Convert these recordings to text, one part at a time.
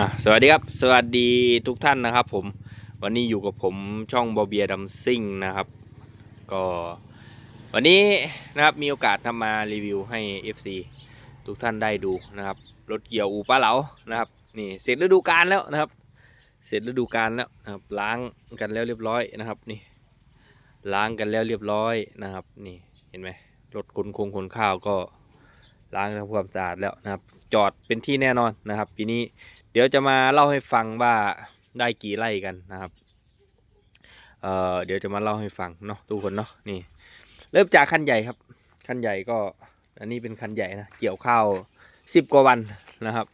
อะสวัสดีครับ สวัสดีทุกท่านนะครับ ผมวันนี้อยู่กับผมช่องบอเบียดัมซิ่งนะครับ ก็วันนี้นะครับมีโอกาสทำมารีวิวให้ FC ทุกท่านได้ดูนะครับ รถเกี่ยวอูป้าเหลานะครับนี่เสร็จฤดูกาลแล้วนะครับ เสร็จฤดูกาลแล้วนะครับล้างกันแล้วเรียบร้อยนะครับนี่ล้างกันแล้วเรียบร้อยนะครับ นี่เห็นไหมรถขนคงขนข้าวก็ล้างทำความสะอาดแล้วนะครับ จอดเป็นที่แน่นอนนะครับปีนี้ เดี๋ยวจะมาเล่าให้ฟังว่าได้กี่ไร่กันนะครับเอ่อเดี๋ยวจะมาเล่าให้ฟังเนาะทุกคนเนาะนี่ เริ่มจากคันใหญ่ครับ คันใหญ่ก็ อันนี้เป็นคันใหญ่นะเกี่ยวข้าวสิบกว่าวันนะครับ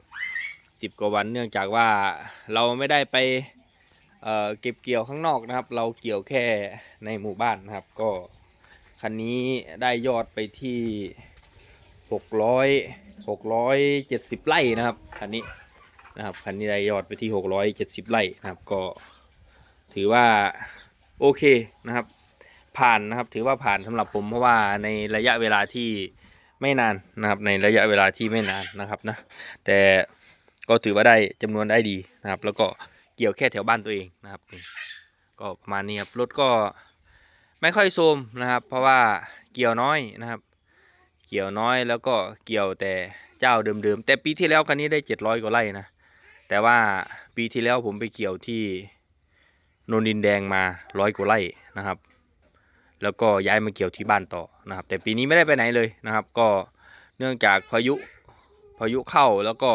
สิบกว่าวันเนื่องจากว่าเราไม่ได้ไปเอ่อเก็บเกี่ยวข้างนอกนะครับ เราเกี่ยวแค่ในหมู่บ้านนะครับ ก็คันนี้ได้ยอดไปที่หกร้อยหกร้อยเจ็ดสิบไร่นะครับคันนี้ นะครับคันนี้ได้ยอดไปที่ 670 ไร่นะครับ ก็ถือว่าโอเคนะครับ ผ่านนะครับถือว่าผ่านสำหรับผมเพราะว่าในระยะเวลาที่ไม่นานนะครับ ในระยะเวลาที่ไม่นานนะครับนะแต่ก็ถือว่าได้จำนวนได้ดีนะครับ แล้วก็เกี่ยวแค่แถวบ้านตัวเองนะครับ ก็ประมาณนี้ครับรถก็ไม่ค่อยโทรมนะครับ เพราะว่าเกี่ยวน้อยนะครับ เกี่ยวน้อยแล้วก็เกี่ยวแต่เจ้าเดิมๆแต่ปีที่แล้วคันนี้ได้ 700กว่าไร่นะ แต่ว่าปีที่แล้วผมไปเกี่ยวที่นนดินแดงมาร้อยกว่าไร่นะครับ แล้วก็ย้ายมาเกี่ยวที่บ้านต่อนะครับ แต่ปีนี้ไม่ได้ไปไหนเลยนะครับ ก็เนื่องจากพายุพายุเข้าแล้วก็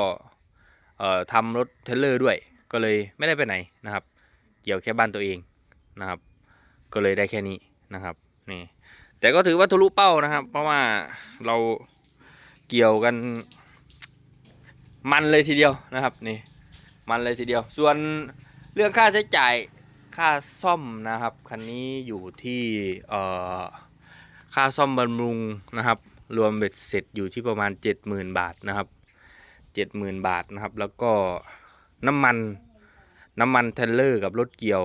เอ่อทำรถเทเลอร์ด้วย ก็เลยไม่ได้ไปไหนนะครับ เกี่ยวแค่บ้านตัวเองนะครับ ก็เลยได้แค่นี้นะครับนี่แต่ก็ถือว่าทะลุเป้านะครับ เพราะว่าเราเกี่ยวกันมันเลยทีเดียวนะครับนี่ มันเลยทีเดียว ส่วนเรื่องค่าใช้จ่ายค่าซ่อมนะครับ คันนี้อยู่ที่เอ่อค่าซ่อมบำรุงนะครับ รวมเบ็ดเสร็จอยู่ที่ประมาณ 70,000 บาทนะครับ 70,000 บาทนะครับ แล้วก็น้ำมันน้ำมันเทเลอร์กับรถเกี่ยว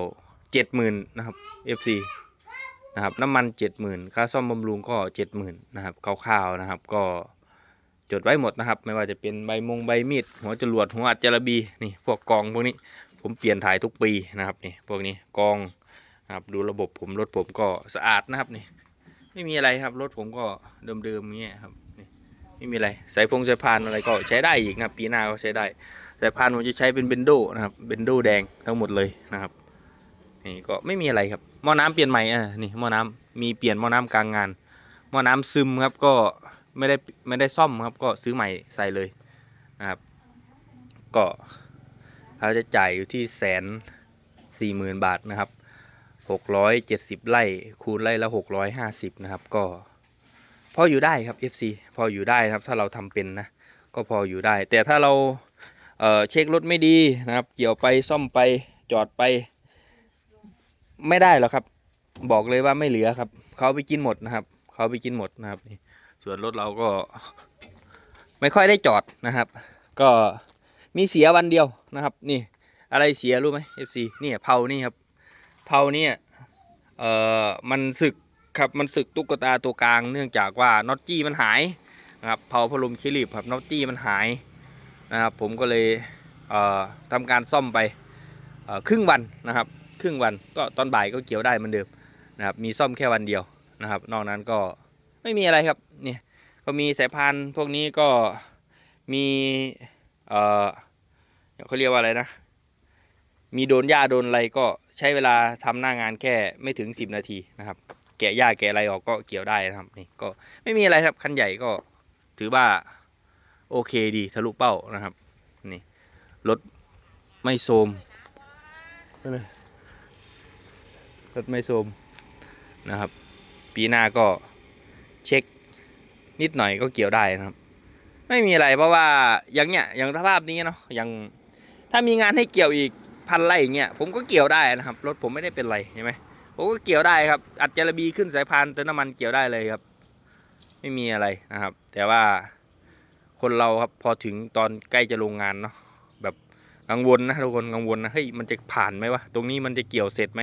70,000นะครับ FC นะครับน้ำมัน 70,000 ค่าซ่อมบำรุงก็ 70,000นะครับคร่าวๆนะครับก็ จดไว้หมดนะครับ ไม่ว่าจะเป็นใบมงใบมีดหัวจรวดหัวอัดจระบีนี่พวกกองพวกนี้ผมเปลี่ยนถ่ายทุกปีนะครับนี่พวกนี้กองนะครับดูระบบผมรถผมก็สะอาดนะครับนี่ไม่มีอะไรครับรถผมก็เดิมๆอย่างเงี้ยครับนี่ไม่มีอะไรสายพงสายพานอะไรก็ใช้ได้อีกนะปีหน้าก็ใช้ได้สายพานผมจะใช้เป็นเบนโดนะครับเบนโดแดงทั้งหมดเลยนะครับนี่ก็ไม่มีอะไรครับหม้อน้ำเปลี่ยนใหม่อะนี่หม้อน้ำมีเปลี่ยนหม้อน้ำกลางงานหม้อน้ำซึมครับก็ ไม่ได้ไม่ได้ซ่อมครับก็ซื้อใหม่ใส่เลยนะครับ ก็เขาจะจ่ายอยู่ที่แสนสี่หมื่นบาทนะครับหกร้อยเจ็ดสิบไร่คูณไร่ละหกร้อยห้าสิบนะครับ ก็พออยู่ได้ครับ FC พออยู่ได้นะครับ ถ้าเราทำเป็นนะก็พออยู่ได้ แต่ถ้าเราเเช็ครถไม่ดีนะครับ เกี่ยวไปซ่อมไปจอดไป ไม่ได้หรอกครับ บอกเลยว่าไม่เหลือครับ เขาไปกินหมดนะครับ เขาไปกินหมดนะครับนี่ ส่วนรถเราก็ ไม่ค่อยได้จอดนะครับ ก็มีเสียวันเดียวนะครับ นี่อะไรเสียรู้ไหม FC นี่เผานี่ครับเผาเนี่ยเอ่อมันสึกครับมันสึกตุ๊กตาตัวกลางเนื่องจากว่าน็อตจี้มันหายนะครับเผาพัดลมคิริบครับน็อตจี้มันหายนะครับผมก็เลยเอ่อทำการซ่อมไปครึ่งวันนะครับ ครึ่งวันก็ตอนบ่ายก็เกี่ยวได้เหมือนเดิมนะครับมีซ่อมแค่วันเดียวนะครับ นอกนั้นก็ ไม่มีอะไรครับเนี่ยก็มีสายพานพวกนี้ก็มีเอ่อเขาเรียกว่าอะไรนะ มีโดนหญ้าโดนอะไรก็ใช้เวลาทำหน้างานแค่ไม่ถึง 10 นาทีนะครับ แกะหญ้าแกะอะไรออกก็เกี่ยวได้นะครับนี่ก็ไม่มีอะไรครับคันใหญ่ก็ถือว่าโอเคดีทะลุเป้านะครับนี่รถไม่โทรมรถไม่โทรมนะครับ ปีหน้าก็ เช็คนิดหน่อยก็เกี่ยวได้นะครับ ไม่มีอะไรเพราะว่าอย่างเนี้ยอย่างสภาพนี้เนาะอย่างถ้ามีงานให้เกี่ยวอีกพันไร่อย่างเงี้ยผมก็เกี่ยวได้นะครับรถผมไม่ได้เป็นไรใช่ไหมผมก็เกี่ยวได้ครับ อัดจระบีขึ้นสายพานเติมน้ำมันเกี่ยวได้เลยครับ ไม่มีอะไรนะครับ แต่ว่าคนเราครับพอถึงตอนใกล้จะลงงานเนาะแบบกังวลนะทุกคนกังวลนะเฮ้ยมันจะผ่านไหมวะตรงนี้มันจะเกี่ยวเสร็จไหม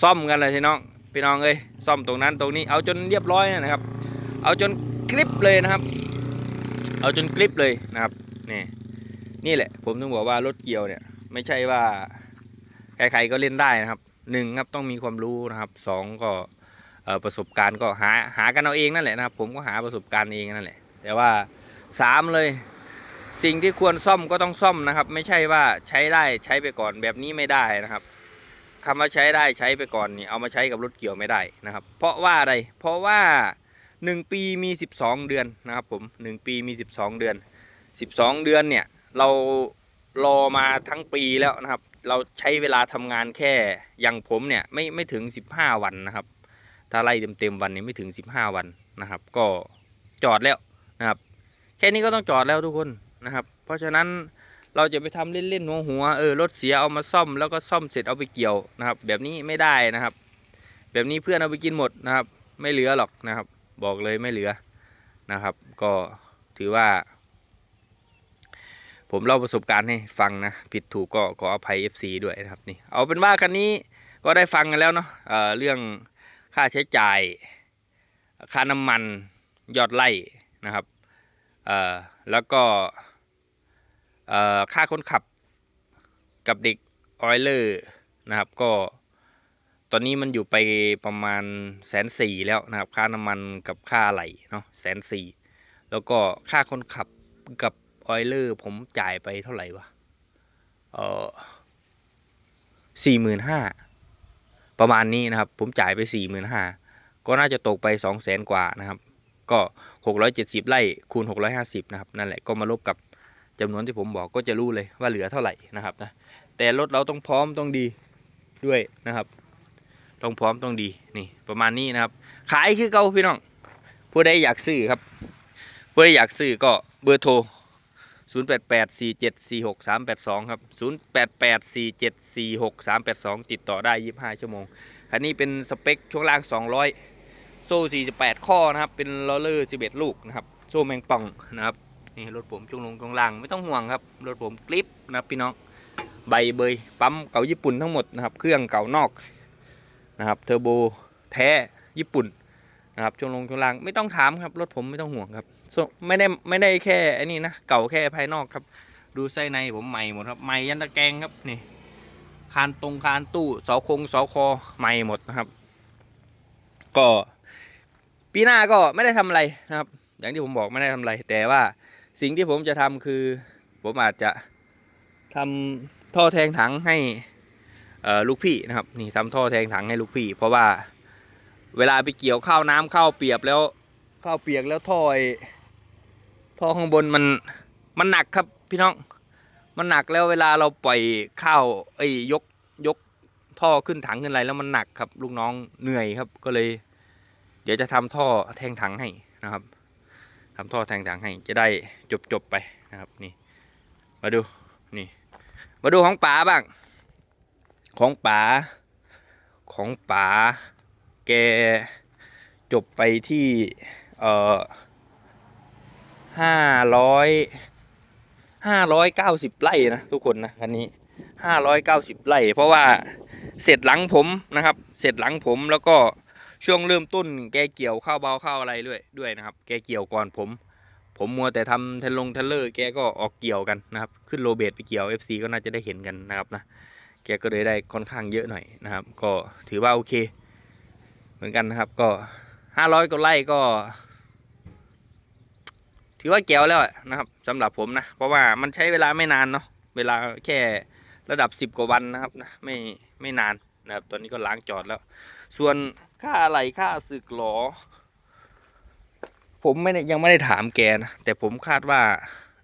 ซ่อมกันเลยใช่น้องพี่น้องเอ้ยซ่อมตรงนั้นตรงนี้เอาจนเรียบร้อยนะครับ เอาจนกริบเลยนะครับ เอาจนกริบเลยนะครับนี่นี่แหละ ผมต้องบอกว่ารถเกี่ยวเนี่ย ไม่ใช่ว่าใครๆก็เล่นได้นะครับหนึ่งครับต้องมีความรู้นะครับสองก็ประสบการณ์ก็หาหากันเอาเองนั่นแหละนะครับ ผมก็หาประสบการณ์เองนั่นแหละ แต่ว่าสามเลยสิ่งที่ควรซ่อมก็ต้องซ่อมนะครับ ไม่ใช่ว่าใช้ได้ใช้ไปก่อนแบบนี้ไม่ได้นะครับคำว่าใช้ได้ใช้ไปก่อนนี่เอามาใช้กับรถเกี่ยวไม่ได้นะครับ เพราะว่าอะไรเพราะว่า 1 ปีมี 12 เดือนนะครับผม 1 ปีมี 12 เดือน 12 เดือนเนี่ยเรารอมาทั้งปีแล้วนะครับ เราใช้เวลาทำงานแค่อย่างผมเนี่ยไม่ไม่ถึง 15 วันนะครับ ถ้าไล่เต็มๆวันนี้ไม่ถึง 15 วันนะครับ ก็จอดแล้วนะครับ แค่นี้ก็ต้องจอดแล้วทุกคนนะครับ เพราะฉะนั้นเราจะไปทำเล่นๆหัวหัวเออรถเสียเอามาซ่อมแล้วก็ซ่อมเสร็จเอาไปเกี่ยวนะครับ แบบนี้ไม่ได้นะครับ แบบนี้เพื่อนเอาไปกินหมดนะครับ ไม่เหลือหรอกนะครับ บอกเลยไม่เหลือนะครับ ก็ถือว่า ผมเล่าประสบการณ์ให้ฟังนะ ผิดถูกก็ขออภัย FC ด้วยนะครับนี่เอาเป็นว่าคันนี้ก็ได้ฟังกันแล้วเนาะเเรื่องค่าใช้จ่าย ค่าน้ำมันยอดไล่นะครับแล้วก็ค่าคนขับกับเด็กออยเลอร์นะครับก็ ตอนนี้มันอยู่ไปประมาณแสนสี่แล้วนะครับ ค่าน้ำมันกับค่าไหลเนาะแสนสี่แล้วก็ค่าคนขับกับออยเลอร์ผมจ่ายไปเท่าไหร่วะเออสี่หมื่นห้าประมาณนี้นะครับ ผมจ่ายไปสี่หมื่นห้าก็น่าจะตกไปสองแสนกว่านะครับ ก็หกร้อยเจ็ดสิบไร่คูณหกร้อยห้าสิบนะครับ นั่นแหละก็มาลบกับจำนวนที่ผมบอกก็จะรู้เลยว่าเหลือเท่าไหร่นะครับนะแต่รถเราต้องพร้อมต้องดีด้วยนะครับ ต้องพร้อมต้องดีนี่ประมาณนี้นะครับ ขายคือเก่าพี่น้องผู้ใดอยากซื้อครับผู้ใดอยากซื้อก็เบอร์โทร 0 8 8 4 7 4 6 3 8 2 ครับ 0 8 8 4 7 4 6 3 8 2 ติดต่อได้ 25 ชั่วโมง คันนี้เป็นสเปคช่วงล่าง 200 โซ่ 48 ข้อนะครับ เป็นลอเลอร์ 11 ลูกนะครับ โซ่แมงป่องนะครับ นี่รถผมช่วงลงช่วงล่างไม่ต้องห่วงครับ รถผมกริปนะครับพี่น้อง ใบเบย ปั๊มเก่าญี่ปุ่นทั้งหมดนะครับ เครื่องเก่านอก นะครับเทอร์โบแท้ญี่ปุ่นนะครับช่วงลงช่วงล่างไม่ต้องถามครับรถผมไม่ต้องห่วงครับไม่ได้ไม่ได้แค่ไอ้นี่นะเก่าแค่ภายนอกครับ ดูไส้ในผมใหม่หมดครับใหม่ยันตะแกรงครับนี่คานตรงคานตู้เสาคงเสาคอใหม่หมดนะครับ ก็ปีหน้าก็ไม่ได้ทำอะไรนะครับ อย่างที่ผมบอกไม่ได้ทำอะไร แต่ว่าสิ่งที่ผมจะทำคือ ผมอาจจะทำท่อแทงถังให้ ลูกพี่นะครับนี่ทำท่อแทงถังให้ลูกพี่ เพราะว่าเวลาไปเกี่ยวข้าวน้ำข้าวเปียกแล้วข้าวเปียกแล้วท่อไอ้ท่อข้างบนมันมันหนักครับพี่น้องมันหนักแล้วเวลาเราปล่อยข้าวไอ้ยกยกท่อขึ้นถังขึ้นอะไรแล้วมันหนักครับ ลูกน้องเหนื่อยครับก็เลย เดี๋ยวจะทำท่อแทงถังให้นะครับทำท่อแทงถังให้จะได้จบจบไปนะครับนี่ มาดูนี่ มาดูของป๋าบ้าง ของป๋าของป๋าแกจบไปที่เอ่อห้าร้อยห้าร้อยเก้าสิบไร่นะทุกคนนะคันนี้ห้าร้อยเก้าสิบไร่ เพราะว่าเสร็จหลังผมนะครับ เสร็จหลังผมแล้วก็ช่วงเริ่มต้นแกเกี่ยวข้าวเบาข้าวอะไรด้วยด้วยนะครับ แกเกี่ยวก่อนผม ผมมัวแต่ทำเทนลงเทนเลอร์แกก็ออกเกี่ยวกันนะครับ ขึ้นโรเบตไปเกี่ยว FC ก็น่าจะได้เห็นกันนะครับนะ แกก็เลยได้ค่อนข้างเยอะหน่อยนะครับ ก็ถือว่าโอเค เหมือนกันนะครับ ก็ห้าร้อยกว่าไร่ก็ ถือว่าแก้วแล้วนะครับสำหรับผมนะ เพราะว่ามันใช้เวลาไม่นานเนาะเวลาแค่ระดับสิบกว่าวันนะครับนะไม่ไม่นานนะครับ ตอนนี้ก็ล้างจอดแล้ว ส่วนค่าอะไรค่าสึกหรอผมไม่ยังไม่ได้ถามแกนะแต่ผมคาดว่า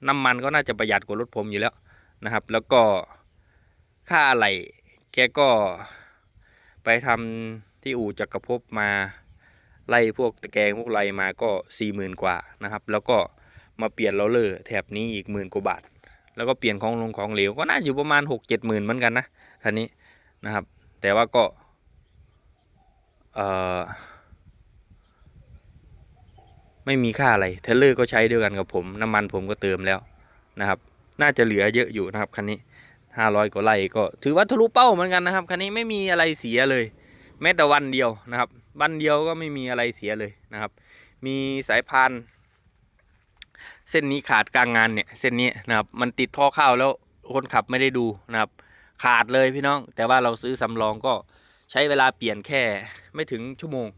น้ำมันก็น่าจะประหยัดกว่ารถผมอยู่แล้วนะครับ แล้วก็ ค่าอะไรแกก็ไปทำที่อู่จักรภพมาไล่พวกตะแกรงพวกไรมาก็สี่หมื่นกว่านะครับ แล้วก็มาเปลี่ยนโรลเลอร์แถบนี้อีกหมื่นกว่าบาท แล้วก็เปลี่ยนของลงของเหลวก็น่าอยู่ประมาณหกเจ็ดหมื่นเหมือนกันนะคันนี้นะครับ แต่ว่าก็เออไม่มีค่าอะไรเทเลอร์ก็ใช้เดียวกันกับผม น้ำมันผมก็เติมแล้วนะครับ น่าจะเหลือเยอะอยู่นะครับคันนี้ ห้าร้อยกว่าไร่ก็ถือว่าทะลุเป้าเหมือนกันนะครับคันนี้ไม่มีอะไรเสียเลย แม้แต่วันเดียวนะครับวันเดียวก็ไม่มีอะไรเสียเลยนะครับ มีสายพานเส้นนี้ขาดกลางงานเนี่ยเส้นนี้นะครับมันติดท่อข้าวแล้วคนขับไม่ได้ดูนะครับขาดเลยพี่น้อง แต่ว่าเราซื้อสำรองก็ใช้เวลาเปลี่ยนแค่ไม่ถึงชั่วโมง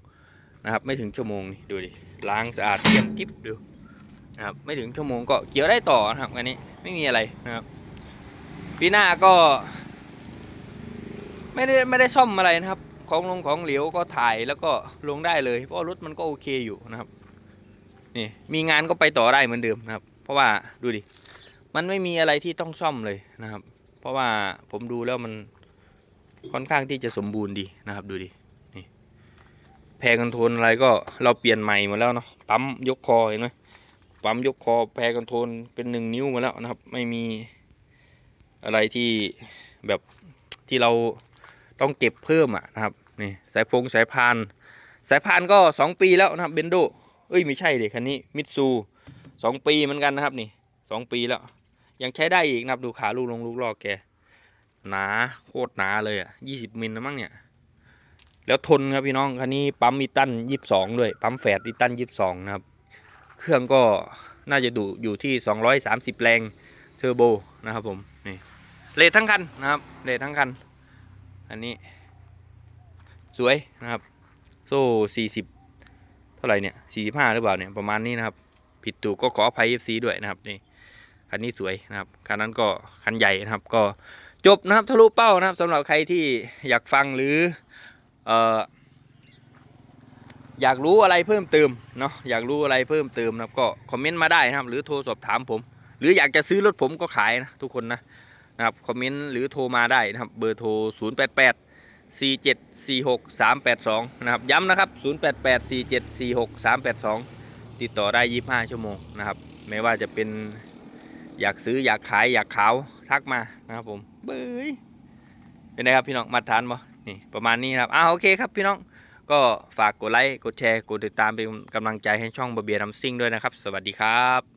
นะครับไม่ถึงชั่วโมงนี่ดูดิล้างสะอาดเยี่ยมกิ๊บดูนะครับไม่ถึงชั่วโมงก็เกี่ยวได้ต่อนะครับอันนี้ไม่มีอะไรนะครับ ปีหน้าก็ ไม่ได้ไม่ได้ซ่อมอะไรนะครับ ของลงของเหลวก็ถ่ายแล้วก็ลงได้เลย เพราะรถมันก็โอเคอยู่นะครับนี่มีงานก็ไปต่อได้เหมือนเดิมนะครับ เพราะว่าดูดิมันไม่มีอะไรที่ต้องซ่อมเลยนะครับ เพราะว่าผมดูแล้วมันค่อนข้างที่จะสมบูรณ์ดีนะครับ ดูดินี่แพรคอนโทรลอะไรก็เราเปลี่ยนใหม่หมดแล้วเนาะปั๊มยกคอเห็นไหมปั๊มยกคอแพรคอนโทรลเป็นหนึ่งนิ้วมาแล้วนะครับ ไม่มี อะไรที่แบบที่เราต้องเก็บเพิ่มอะนะครับนี่สายพงสายพาน สายพานก็สองปีแล้วนะครับเบนโดเอ้ยไม่ใช่ดิคันนี้มิตซูสองปีเหมือนกันนะครับนี่สองปีแล้ว ยังใช้ได้อีกนะครับดูขาลูกลงลูกลอกแกหนาโคตรหนาเลยอะยี่สิบมิลนะมั้งเนี่ยแล้วทนครับพี่น้องคันนี้ปั๊มอีตันยี่สิบสองด้วยปั๊มแฝดอีตันยี่สิบสองนะครับ เครื่องก็น่าจะดูอยู่ที่สองร้อยสามสิบแรง เทอร์โบนะครับผมนี่เลททั้งคันนะครับเลททั้งคัน อันนี้ สวยนะครับ โซ่สี่สิบเท่าไหร่เนี่ย 45 หรือเปล่าเนี่ยประมาณนี้นะครับ ผิดถูกก็ขออภัย FC ด้วยนะครับนี่คันนี้สวยนะครับคันนั้นก็คันใหญ่นะครับ ก็จบนะครับทะลุเป้านะครับสำหรับใครที่อยากฟังหรือเอ่ออยากรู้อะไรเพิ่มเติมเนาะอยากรู้อะไรเพิ่มเติมนะครับก็คอมเมนต์มาได้นะครับ หรือโทรสอบถามผม หรืออยากจะซื้อรถผมก็ขายนะทุกคนนะนะครับคอมเมนต์หรือโทรมาได้นะครับเบอร์โทร 088 4746382 นะครับ ย้ำนะครับ 0884746382 ติดต่อได้ 25 ชั่วโมงนะครับ ไม่ว่าจะเป็นอยากซื้ออยากขายอยากขาวทักมานะครับผมเบยเป็นไงครับพี่น้องมาทานบ่นี่ประมาณนี้นะครับอ้าวโอเคครับพี่น้องก็ฝากกดไลค์กดแชร์กดติดตามเป็นกำลังใจให้ช่องบะเบียร์ทำซิ่งด้วยนะครับ สวัสดีครับ